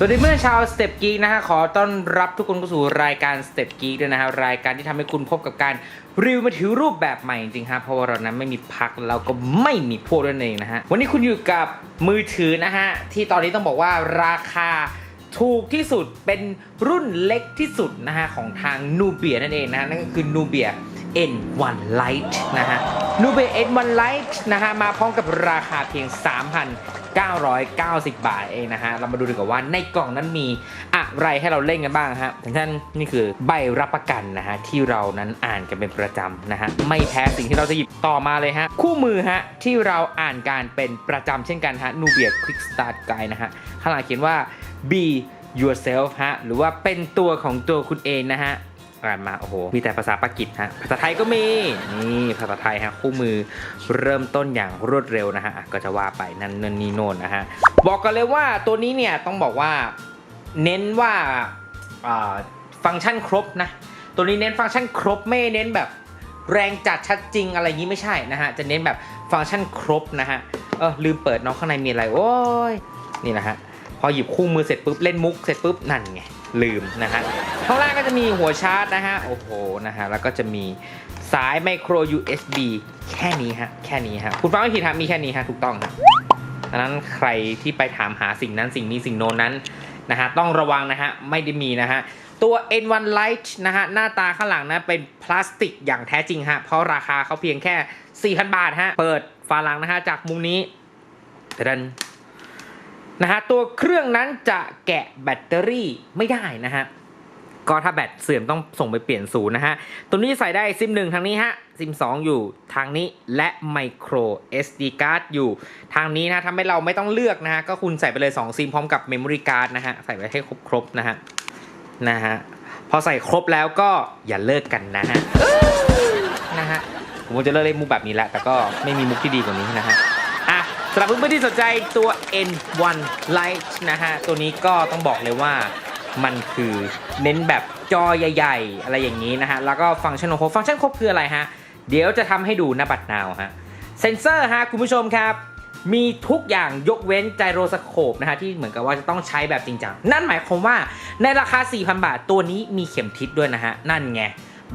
สวัสดีเพื่อนชาว Step Geek นะฮะขอต้อนรับทุกคนเข้าสู่รายการ Step Geek ด้วยนะฮะรายการที่ทำให้คุณพบกับการรีวิวมือถือรูปแบบใหม่จริงฮะเพราะว่าเรานั้นไม่มีพักแล้วก็ไม่มีพวกนั่นเองนะฮะวันนี้คุณอยู่กับมือถือนะฮะที่ตอนนี้ต้องบอกว่าราคาถูกที่สุดเป็นรุ่นเล็กที่สุดนะฮะของทาง Nubia นั่นเองนะฮะนั่นก็คือ Nubia N1 Lite นะฮะ Nubia N1 Lite นะฮะมาพร้อมกับราคาเพียง 990 บาทเองนะฮะ เรามาดูดีกว่าว่าในกล่องนั้นมีอะไรให้เราเล่นกันบ้างฮะทั้งท่านนี่คือใบรับประกันนะฮะที่เรานั้นอ่านกันเป็นประจำนะฮะไม่แพ้สิ่งที่เราจะหยิบต่อมาเลยฮะคู่มือฮะที่เราอ่านการเป็นประจำเช่นกันฮะ Nubia Quick Start Guide นะฮะข้างหลังเขียนว่า be yourself ฮะหรือว่าเป็นตัวของตัวคุณเองนะฮะ อ่านมาโอ้โหมีแต่ภาษาปากีสฮะภาษาไทยก็มีนี่ภาษาไทยฮะคู่มือเริ่มต้นอย่างรวดเร็วนะฮะก็จะว่าไปนั่นนั่นนี่โน่นนะฮะบอกกันเลยว่าตัวนี้เนี่ยต้องบอกว่าเน้นว่าฟังก์ชันครบนะตัวนี้เน้นฟังก์ชันครบไม่เน้นแบบแรงจัดชัดจริงอะไรอย่างนี้ไม่ใช่นะฮะจะเน้นแบบฟังก์ชันครบนะฮะเออลืมเปิดน้องข้างในมีอะไรโอ้ยนี่นะฮะพอหยิบคู่มือเสร็จปุ๊บเล่นมุกเสร็จปุ๊บนั่นไง ลืมนะฮะข้างล่างก็จะมีหัวชาร์จนะฮะโอ้โหนะฮะแล้วก็จะมีสายไมโคร USB แค่นี้ฮะแค่นี้ฮะคุณฟังไม่ผิดครับมีแค่นี้ฮะถูกต้องครับดังนั้นใครที่ไปถามหาสิ่งนั้นสิ่งนี้สิ่งโน้นนั้นนะฮะต้องระวังนะฮะไม่ได้มีนะฮะตัว N1 Lite นะฮะหน้าตาข้างหลังนะเป็นพลาสติกอย่างแท้จริงฮะเพราะราคาเขาเพียงแค่ 4,000 บาทฮะเปิดฝาหลังนะฮะจากมุมนี้ดัน นะฮะตัวเครื่องนั้นจะแกะแบตเตอรี่ไม่ได้นะฮะก็ถ้าแบตเสื่อมต้องส่งไปเปลี่ยนศูนย์นะฮะ ตัวนี้ใส่ได้ซิมหนึ่งทางนี้ฮะซิม2องอยู่ทางนี้และไมโคร SD card อยู่ทางนี้นะทำให้เราไม่ต้องเลือกนะฮะ ก็คุณใส่ไปเลย2ซิมพร้อมกับ Memory Card นะฮะ ใส่ไว้ให้ครบๆนะฮะ นะฮะ พอใส่ครบแล้วก็อย่าเลิกกันนะฮะ นะฮะ ผมจะเลิกเล่นมุกแบบนี้แหละแต่ก็ไม่มีมุกที่ดีกว่านี้นะฮะำหรับเพื่อนๆที่สนใจตัว N1 Lite นะฮะ ตัวนี้ก็ต้องบอกเลยว่ามันคือเน้นแบบจอใหญ่ ๆ อะไรอย่างนี้นะฮะ แล้วก็ฟังก์ชันครบฟังก์ชันครบคืออะไรฮะ เดี๋ยวจะทำให้ดูหน้าบัตรนาวฮะ เซนเซอร์ฮะ คุณผู้ชมครับ มีทุกอย่างยกเว้นไจโรสโคปนะฮะ ที่เหมือนกับว่าจะต้องใช้แบบจริงจัง นั่นหมายความว่าในราคา 4,000 บาท ตัวนี้มีเข็มทิศด้วยนะฮะ นั่นไง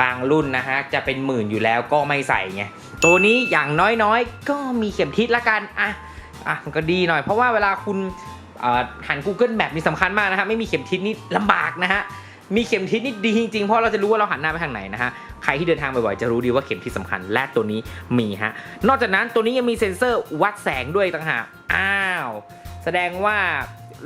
บางรุ่นนะฮะ จะเป็นหมื่นอยู่แล้วก็ไม่ใส่ไง ตัวนี้อย่างน้อยๆ ก็มีเข็มทิศละกัน อะ อะมันก็ดีหน่อยเพราะว่าเวลาคุณหัน Google Map นี่สำคัญมากนะฮะไม่มีเข็มทิศนี่ลำบากนะฮะมีเข็มทิศนี่ดีจริงๆ เพราะเราจะรู้ว่าเราหันหน้าไปทางไหนนะฮะ ใครที่เดินทางบ่อยๆ จะรู้ดีว่าเข็มทิศสำคัญและตัวนี้มีฮะ นอกจากนั้นตัวนี้ยังมีเซ็นเซอร์วัดแสงด้วยต่างหาก อ้าว แสดงว่า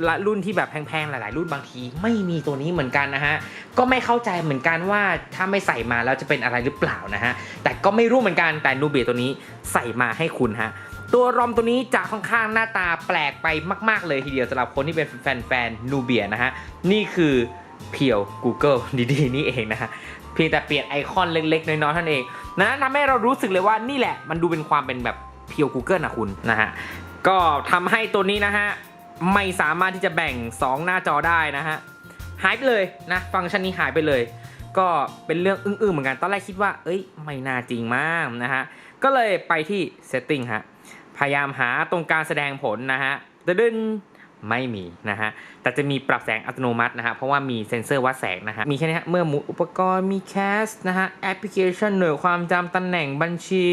ละรุ่นที่แบบแพงๆ หลายๆ รุ่นบางทีไม่มีตัวนี้เหมือนกันนะฮะ ก็ไม่เข้าใจเหมือนกันว่าถ้าไม่ใส่มาแล้วจะเป็นอะไรหรือเปล่านะฮะ แต่ก็ไม่รู้เหมือนกันแต่นูเบียตัวนี้ใส่มาให้คุณฮะ ตัวรอมตัวนี้จะค่อนข้างหน้าตาแปลกไปมาก ๆ เลยทีเดียวสำหรับคนที่เป็นแฟนๆนูเบียนะฮะ นี่คือเพียว Google ดีๆ นี่เองนะฮะเพียงแต่เปลี่ยนไอคอนเล็ก ๆ น้อยๆเท่านั้นเองนะทำให้เรารู้สึกเลยว่านี่แหละ มันดูเป็นความเป็นแบบเพียว Google นะคุณนะฮะก็ทำให้ตัวนี้นะฮะไม่สามารถที่จะแบ่ง 2 หน้าจอได้นะฮะหายไปเลยนะฟังก์ชันนี้หายไปเลย ก็เป็นเรื่องอึ้งๆเหมือนกันตอนแรกคิดว่า เอ้ยไม่น่าจริงมากนะฮะก็เลยไปที่ setting ฮะ พยายามหาตรงการแสดงผลนะฮะตะดึนไม่มีนะฮะ แต่จะมีปรับแสงอัตโนมัตินะฮะ เพราะว่ามีเซ็นเซอร์วัดแสงนะฮะ มีแค่นี้เมื่อหมุนอุปกรณ์ มีแคสนะฮะ แอปพลิเคชันหน่วยความจำตำแหน่งบัญชี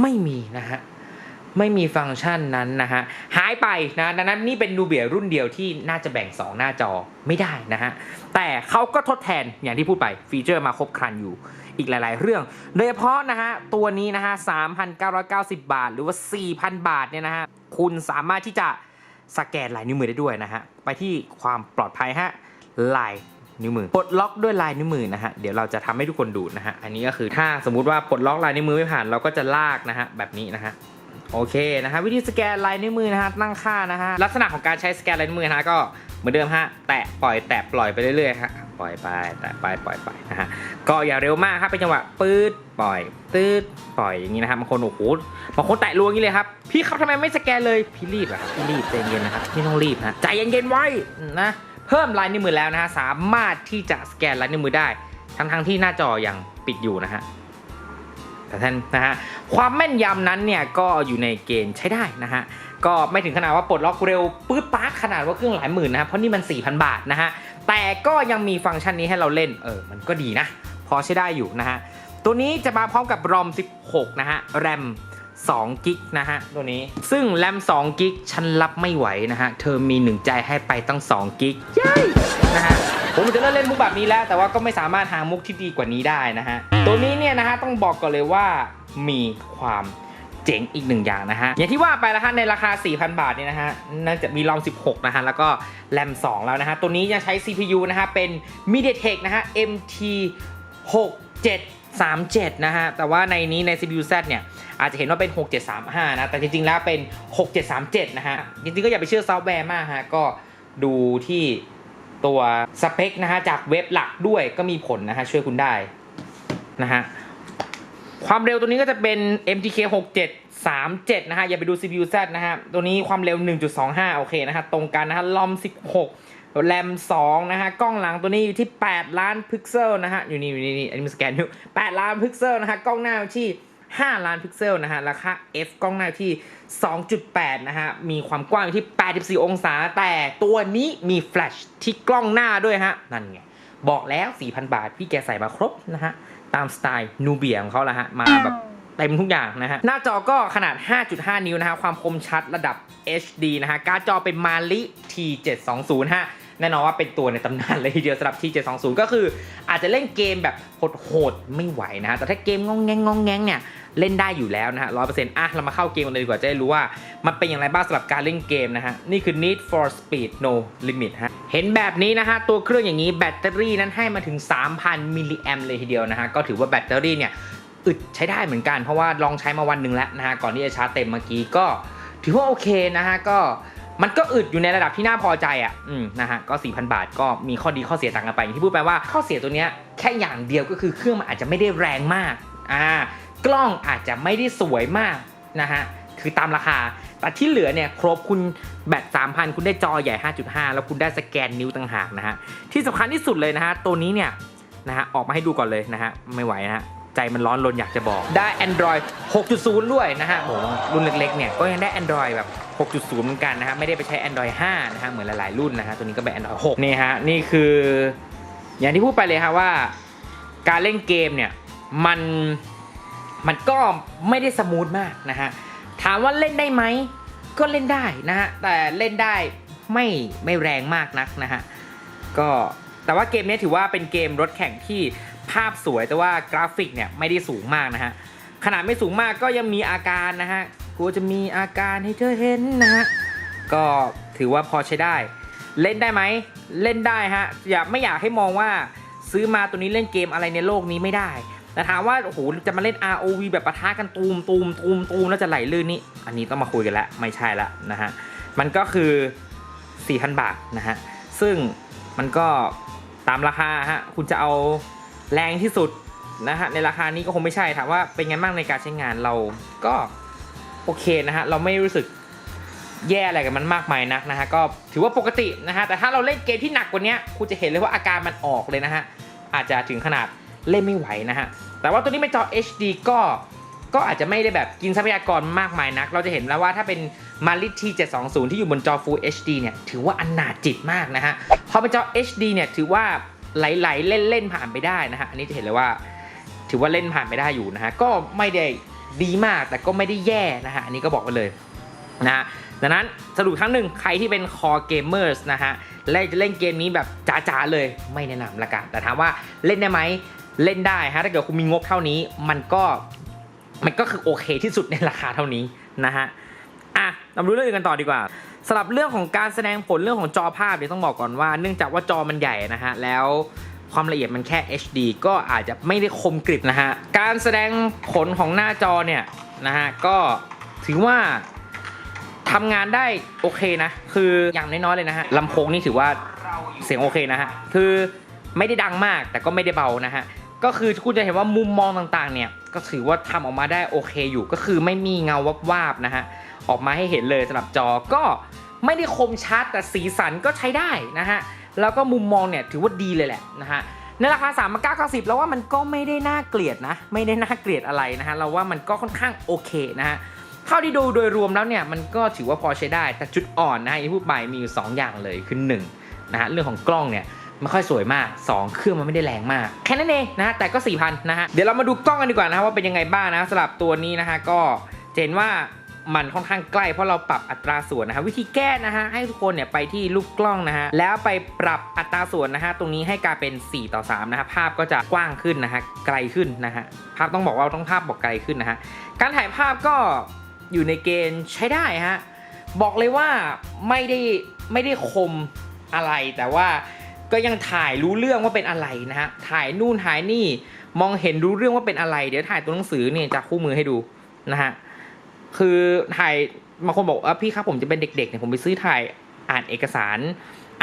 ไม่มีนะฮะ ไม่มีฟังก์ชันนั้นนะฮะ หายไปนะดังนั้นนี่เป็นนูเบียรุ่นเดียวที่น่าจะแบ่ง 2 หน้าจอไม่ได้นะฮะ แต่เขาก็ทดแทนอย่างที่พูดไปฟีเจอร์มาครบครันอยู่ อีกหลาย ๆ เรื่อง โดยเฉพาะนะฮะตัวนี้นะฮะ3,990 บาท หรือว่า 4,000 บาทเนี่ยนะฮะคุณสามารถที่จะสแกนลายนิ้วมือได้ด้วยนะฮะไปที่ความปลอดภัยฮะลายนิ้วมือปลดล็อกด้วยลายนิ้วมือนะฮะเดี๋ยวเราจะทำให้ทุกคนดูนะฮะอันนี้ก็คือถ้าสมมุติว่าปลดล็อกลายนิ้วมือไม่ผ่านเราก็จะลากนะฮะแบบนี้นะฮะโอเคนะฮะวิธีสแกนลายนิ้วมือนะฮะตั้งค่านะฮะลักษณะของการใช้สแกนลายนิ้วมือนะฮะก็เหมือนเดิมฮะแตะปล่อยแตะปล่อยไปเรื่อยๆฮะ ปล่อยไปแตะไปปล่อยไปนะฮะก็อย่าเร็วมากครับเป็นจังหวะปื๊ดปล่อยตื๊ดปล่อยอย่างนี้นะฮะบางคนโอ้โหบางคนแตะรัวอย่างนี้เลยครับพี่ครับทำไมไม่สแกนเลยพี่รีบอะครับพี่รีบใจเย็นนะครับพี่ต้องรีบนะใจเย็นๆไว้นะเพิ่มลายนิ้วมือแล้วนะฮะสามารถที่จะสแกนลายนิ้วมือได้ทั้งๆที่หน้าจอยังปิดอยู่นะฮะแต่ท่านนะฮะความแม่นยำนั้นเนี่ยก็อยู่ในเกณฑ์ใช้ได้นะฮะก็ไม่ถึงขนาดว่าปลดล็อกเร็วปื๊ดป๊าดขนาดว่าเครื่องหลายหมื่นนะครับเพราะนี่มัน 4,000 บาทนะฮะ แต่ก็ยังมีฟังก์ชันนี้ให้เราเล่น เออ มันก็ดีนะ พอใช้ได้อยู่นะฮะ ตัวนี้จะมาพร้อมกับ ROM 16 นะฮะ RAM 2กิกนะฮะ ตัวนี้ ซึ่ง RAM 2กิกฉันรับไม่ไหวนะฮะ เธอมีหนึ่งใจให้ไปตั้ง2กิกเย้นะฮะผมจะเลิกเล่นมุกแบบนี้แล้ว แต่ว่าก็ไม่สามารถหามุกที่ดีกว่านี้ได้นะฮะ ตัวนี้เนี่ยนะฮะต้องบอกก่อนเลยว่ามีความ เจ๋งอีกหนึ่งอย่างนะฮะ อย่างที่ว่าไปแล้วฮะในราคา 4,000 บาทเนี่ยนะฮะน่าจะมี ROM 16 นะฮะ แล้วก็ RAM 2แล้วนะฮะ ตัวนี้จะใช้ CPU นะฮะ เป็น MediaTek นะฮะ MT 6737 นะฮะ แต่ว่าในนี้ใน CPU Z เนี่ย อาจจะเห็นว่าเป็น 6735 นะ แต่จริง ๆ แล้วเป็น 6737 นะฮะ จริง ๆ ก็อย่าไปเชื่อซอฟต์แวร์มากฮะ ก็ดูที่ตัวสเปคนะฮะ จากเว็บหลักด้วยก็มีผลนะฮะ ช่วยคุณได้นะฮะ ความเร็วตัวนี้ก็จะเป็น MTK 6737 นะฮะ อย่าไปดู CPU Z นะฮะ ตัวนี้ความเร็ว 1.25 โอเคนะฮะ ตรงกันนะฮะ ลอม 16 แรม 2 นะฮะ กล้องหลังตัวนี้อยู่ที่ 8 ล้านพิกเซลนะฮะ อยู่นี่อยู่นี่นี่อันนี้มันสแกนอยู่ 8 ล้านพิกเซลนะฮะ กล้องหน้าที่ 5 ล้านพิกเซลนะฮะ ราคา f กล้องหน้าที่ 2.8 นะฮะ มีความกว้างอยู่ที่ 84 องศา แต่ตัวนี้มีแฟลชที่กล้องหน้าด้วยฮะ นั่นไง บอกแล้ว4,000 บาท พี่แกใส่มาครบนะฮะ ตามสไตล์นูเบียของเขาละฮะ มาแบบเต็มทุกอย่างนะฮะ หน้าจอก็ขนาด 5.5 นิ้วนะฮะ ความคมชัดระดับ HD นะฮะ การ์ดจอเป็น Mali T720 ฮะ แน่นอนว่าเป็นตัวในตำนานเลยทีเดียวสำหรับ T720 ก็คือ อาจจะเล่นเกมแบบโหดๆไม่ไหวนะฮะแต่ถ้าเกมงองแงงงองแงงเนี่ยเล่นได้อยู่แล้วนะฮะร้อยเปอร์เซ็นต์อะเรามาเข้าเกมกันเลยดีกว่าจะได้รู้ว่า มันเป็นอย่างไรบ้างสำหรับการเล่นเกมนะฮะ นี่คือ Need for Speed No Limit ฮะ เห็นแบบนี้นะฮะ ตัวเครื่องอย่างนี้แบตเตอรี่นั้นให้มาถึง 3,000 มิลลิแอมเลยทีเดียวนะฮะ ก็ถือว่าแบตเตอรี่เนี่ย อึดใช้ได้เหมือนกัน เพราะว่าลองใช้มาวันหนึ่งแล้วนะฮะ ก่อนที่จะชาร์จเต็มเมื่อกี้ก็ ถือว่าโอเคนะฮะก็ มันก็อึดอยู่ในระดับที่น่าพอใจอะอืมนะฮะก็ 4,000 บาทก็มีข้อดีข้อเสียต่างกันไป อย่างที่พูดไปว่าข้อเสียตัวเนี้ยแค่อย่างเดียวก็คือเครื่องมันอาจจะไม่ได้แรงมากอ่ากล้องอาจจะไม่ได้สวยมากนะฮะคือตามราคา แต่ที่เหลือเนี่ยครบคุณแบต 3,000 คุณได้จอใหญ่ 5.5 แล้วคุณได้สแกนนิ้วต่างหากนะฮะที่สำคัญที่สุดเลยนะฮะตัวนี้เนี่ยนะฮะออกมาให้ดูก่อนเลยนะฮะไม่ไหวนะฮะ ใจมันร้อนรนอยากจะบอก ได้ Android 6.0 ด้วยนะฮะโหรุ่นเล็กๆเนี่ยก็ยังได้ Android แบบ 6.0 เหมือนกันนะฮะไม่ได้ไปใช้ Android 5 นะฮะเหมือนหลายๆรุ่นนะฮะตัวนี้ก็เป็น Android 6 นี่ฮะนี่คือ อย่างที่พูดไปเลยฮะว่า การเล่นเกมเนี่ยมันมันก็ไม่ได้สมูทมากนะฮะถามว่าเล่นได้ไหมก็เล่นได้นะฮะแต่เล่นได้ไม่ไม่แรงมากนักนะฮะก็แต่ว่าเกมนี้ถือว่าเป็นเกมรถแข่งที่ ภาพสวยแต่ว่ากราฟิกเนี่ยไม่ได้สูงมากนะฮะขนาดไม่สูงมากก็ยังมีอาการนะฮะกูจะมีอาการให้เธอเห็นนะฮะก็ถือว่าพอใช้ได้ เล่นได้ไหมเล่นได้ฮะอย่าไม่อยากให้มองว่าซื้อมาตัวนี้เล่นเกมอะไรในโลกนี้ไม่ได้แต่ถามว่าโอ้โหจะมาเล่น ROV แบบปะทะกันตูมตูมตูมตูมแล้วจะไหลลื่นนี่อันนี้ต้องมาคุยกันแล้วไม่ใช่ละนะฮะมันก็คือ 4,000 บาทนะฮะซึ่งมันก็ตามราคาฮะคุณจะเอา แรงที่สุดนะฮะในราคานี้ก็คงไม่ใช่ถามว่าเป็นไงบ้างในการใช้งานเราก็โอเคนะฮะเราไม่รู้สึกแย่อะไรกับมันมากมายนักนะฮะก็ถือว่าปกตินะฮะแต่ถ้าเราเล่นเกมที่หนักกว่านี้คุณจะเห็นเลยว่าอาการมันออกเลยนะฮะอาจจะถึงขนาดเล่นไม่ไหวนะฮะแต่ว่าตัวนี้เป็นจอ HD ก็ก็อาจจะไม่ได้แบบกินทรัพยากรมากมายนัก เราจะเห็นแล้วว่าถ้าเป็นมาริที720 ที่อยู่บนจอ Full HD เนี่ยถือว่าอันหนาจิตมากนะฮะพอเป็นจอ HD เนี่ยถือว่า ไหลๆเล่นๆผ่านไปได้นะฮะอันนี้จะเห็นเลยว่า ถือว่าเล่นผ่านไปได้อยู่นะฮะก็ไม่ได้ดีมากแต่ก็ไม่ได้แย่นะฮะอันนี้ก็บอกไปเลยนะฮะดังนั้นสรุปครั้งหนึ่งใครที่เป็น core gamers นะฮะและจะเล่นเกมนี้แบบจ๋าๆเลยไม่แนะนำละกันแต่ถามว่าเล่นได้ไหมเล่นได้ฮะถ้าเกิดคุณมีงบเท่านี้มันก็มันก็คือโอเคที่สุดในราคาเท่านี้นะฮะอะเรามาดูเรื่องอื่นกันต่อดีกว่า สำหรับเรื่องของการแสดงผลเรื่องของจอภาพเดี๋ยวต้องบอกก่อนว่า เนื่องจากว่าจอมันใหญ่นะฮะแล้วความละเอียดมันแค่ HD ก็อาจจะไม่ได้คมกริบนะฮะ การแสดงผลของหน้าจอเนี่ยนะฮะก็ถือว่าทำงานได้โอเคนะ คืออย่างน้อยๆเลยนะฮะลำโพงนี่ถือว่าเสียงโอเคนะฮะ คือไม่ได้ดังมากแต่ก็ไม่ได้เบานะฮะ ก็คือคุณจะเห็นว่ามุมมองต่างๆเนี่ยก็ถือว่าทำออกมาได้โอเคอยู่ ก็คือไม่มีเงาวับวาบๆนะฮะ ออกมาให้เห็นเลยสำหรับจอก็ไม่ได้คมชัดแต่สีสันก็ใช้ได้นะฮะ แล้วก็มุมมองเนี่ยถือว่าดีเลยแหละนะฮะในราคา3 9 9 0แล้วว่ามันก็ไม่ได้น่าเกลียดนะ ไม่ได้น่าเกลียดอะไรนะฮะ เราว่ามันก็ค่อนข้างโอเคนะฮะเท่าที่ดูโดยรวมแล้วเนี่ยมันก็ถือว่าพอใช้ได้ แต่จุดอ่อนนะฮะที่พูดไปมีอยู่ 2 อย่างเลยคือ1นะฮะเรื่องของกล้องเนี่ยไม่ค่อยสวยมาก 2 เครื่องมันไม่ได้แรงมาก แค่นั้นเองนะฮะแต่ก็4,000นะฮะเดี๋ยวเรามาดูกล้องกันดีกว่านะฮะว่าเป็นยังไงบ้างนะสำหรับตัวนี้นะฮะก็เห็นว่า มันค่อนข้างใกล้เพราะเราปรับอัตราส่วนนะฮะวิธีแก้นะฮะให้ทุกคนเนี่ยไปที่ลูกกล้องนะฮะแล้วไปปรับอัตราส่วนนะฮะตรงนี้ให้กลายเป็น 4 ต่อ3นะฮะภาพก็จะกว้างขึ้นนะฮะไกลขึ้นนะฮะภาพต้องบอกว่าต้องภาพบอกไกลขึ้นนะฮะการถ่ายภาพก็อยู่ในเกณฑ์ใช้ได้ฮะบอกเลยว่าไม่ได้ไม่ได้คมอะไรแต่ว่าก็ยังถ่ายรู้เรื่องว่าเป็นอะไรนะฮะถ่ายนู่นถ่ายนี่มองเห็นรู้เรื่องว่าเป็นอะไร เดี๋ยวถ่ายตัวหนังสือเนี่ยจากคู่มือให้ดูนะฮะ คือถ่ายบางคนบอกว่าพี่ครับผมจะเป็นเด็กๆเนี่ยผมไปซื้อถ่ายอ่านเอกสาร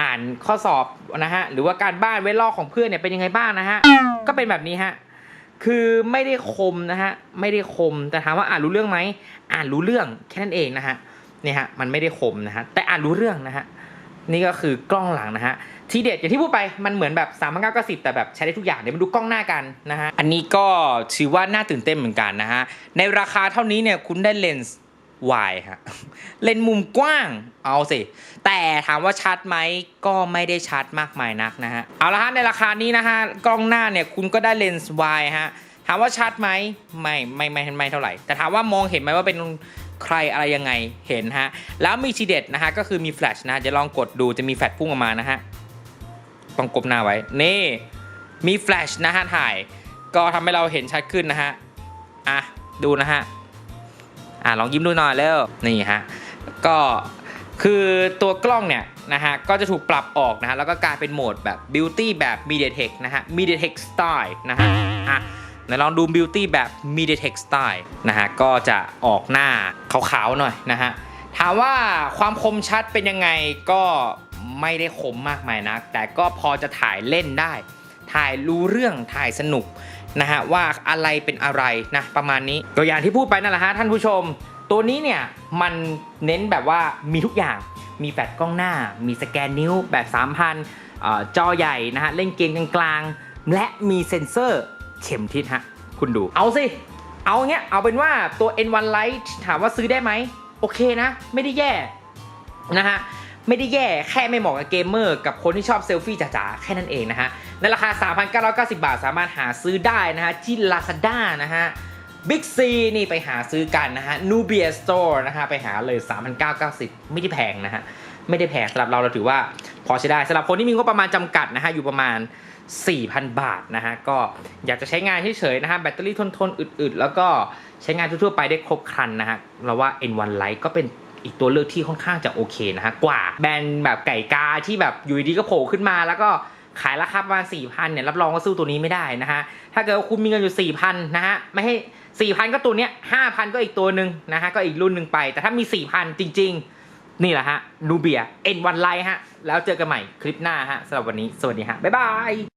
อ่านข้อสอบนะฮะหรือว่าการบ้านเวลลอกของเพื่อนเนี่ยเป็นยังไงบ้างนะฮะก็เป็นแบบนี้ฮะคือไม่ได้คมนะฮะไม่ได้คมแต่ถามว่าอ่านรู้เรื่องไหมอ่านรู้เรื่องแค่นั้นเองนะฮะเนี่ยฮะมันไม่ได้คมนะฮะแต่อ่านรู้เรื่องนะฮะนี่ก็คือกล้องหลังนะฮะ ทีเด็ดอย่างที่พูดไปมันเหมือนแบบ3ามพันเก้าก้าสิบแต่แบบใช้ได้ทุกอย่างเดี๋ยวมาดูกล้องหน้ากันนะฮะ อันนี้ก็ถือว่าน่าตื่นเต้นเหมือนกันนะฮะ ในราคาเท่านี้เนี่ยคุณได้เลนส์วายฮะเลนส์มุมกว้างเอาสิ แต่ถามว่าชัดไหมก็ไม่ได้ชัดมากมายนักนะฮะ เอาละฮะในราคานี้นะฮะกล้องหน้าเนี่ยคุณก็ได้เลนส์วายฮะถามว่าชัดไหมไม่ไม่ไม่ไม่เท่าไหร่ แต่ถามว่ามองเห็นไหมว่าเป็นใครอะไรยังไงเห็นฮะแล้วมีทีเด็ดนะฮะก็คือมีแฟลชนะจะลองกดดูจะมีแฟลชพุ่งออกมานะฮะ ต้องกบหน้าไว้ นี่ มีแฟลชนะฮะถ่าย ก็ทำให้เราเห็นชัดขึ้นนะฮะ อะ ดูนะฮะ อะ ลองยิ้มดูหน่อยเร็วนี่ฮะ ก็คือตัวกล้องเนี่ยนะฮะ ก็จะถูกปรับออกนะฮะ แล้วก็กลายเป็นโหมดแบบ Beauty แบบ MediaTek นะฮะ MediaTek Style นะฮะ อะไหนลองดู Beauty แบบ MediaTek Style นะฮะ ก็จะออกหน้าขาวๆหน่อยนะฮะ ถามว่าความคมชัดเป็นยังไงก็ ไม่ได้คมมากมายนัก แต่ก็พอจะถ่ายเล่นได้ ถ่ายรู้เรื่องถ่ายสนุกนะฮะว่าอะไรเป็นอะไรนะประมาณนี้ตัวอย่างที่พูดไปนั่นแหละฮะท่านผู้ชม ตัวนี้เนี่ยมันเน้นแบบว่ามีทุกอย่างมีแฟลชกล้องหน้า มีสแกนนิ้วแบบ 3,000อจอใหญ่นะฮะเล่นเกมกลางๆ และมีเซ็นเซอร์เข็มทิศฮะคุณดูเอาสิ เอาเงี้ยเอาเป็นว่าตัว N1 Lite ถามว่าซื้อได้ไหม โอเคนะ ไม่ได้แย่นะฮะ ไม่ได้แย่แค่ไม่เหมาะกับเกมเมอร์กับคนที่ชอบเซลฟี่จ๋าๆ แค่นั้นเองนะฮะ ในราคา 3,990 บาทสามารถหาซื้อได้นะฮะ ที่ Lazada นะฮะ Big C นี่ไปหาซื้อกันนะฮะ Nubia Store นะฮะ ไปหาเลย 3,990 ไม่ได้แพงนะฮะ ไม่ได้แพงสำหรับเราเราถือว่าพอใช้ได้สำหรับคนที่มีงบประมาณจำกัดนะฮะ อยู่ประมาณ 4,000 บาทนะฮะ ก็อยากจะใช้งานเฉยๆนะฮะ แบตเตอรี่ทนๆ อึดๆ แล้วก็ใช้งานทั่วๆ ไปได้ครบครันนะฮะ เราว่า N1 Lite ก็เป็น อีกตัวเลือกที่ค่อนข้างจะโอเคนะฮะกว่าแบรนด์แบบไก่กาที่แบบอยู่ดีๆก็โผล่ขึ้นมาแล้วก็ขายราคาประมาณ4,000เนี่ยรับรองว่าสู้ตัวนี้ไม่ได้นะฮะถ้าเกิดว่าคุณมีเงินอยู่ 4,000นะฮะไม่ให้ 4,000 ก็ตัวเนี้ย5,000 ก็อีกตัวหนึ่งนะฮะก็อีกรุ่นหนึ่งไป แต่ถ้ามี 4,000 จริง ๆ นี่แหละฮะนูเบีย N1 Lite ฮะแล้วเจอกันใหม่คลิปหน้าฮะสำหรับวันนี้สวัสดีฮะบ๊ายบาย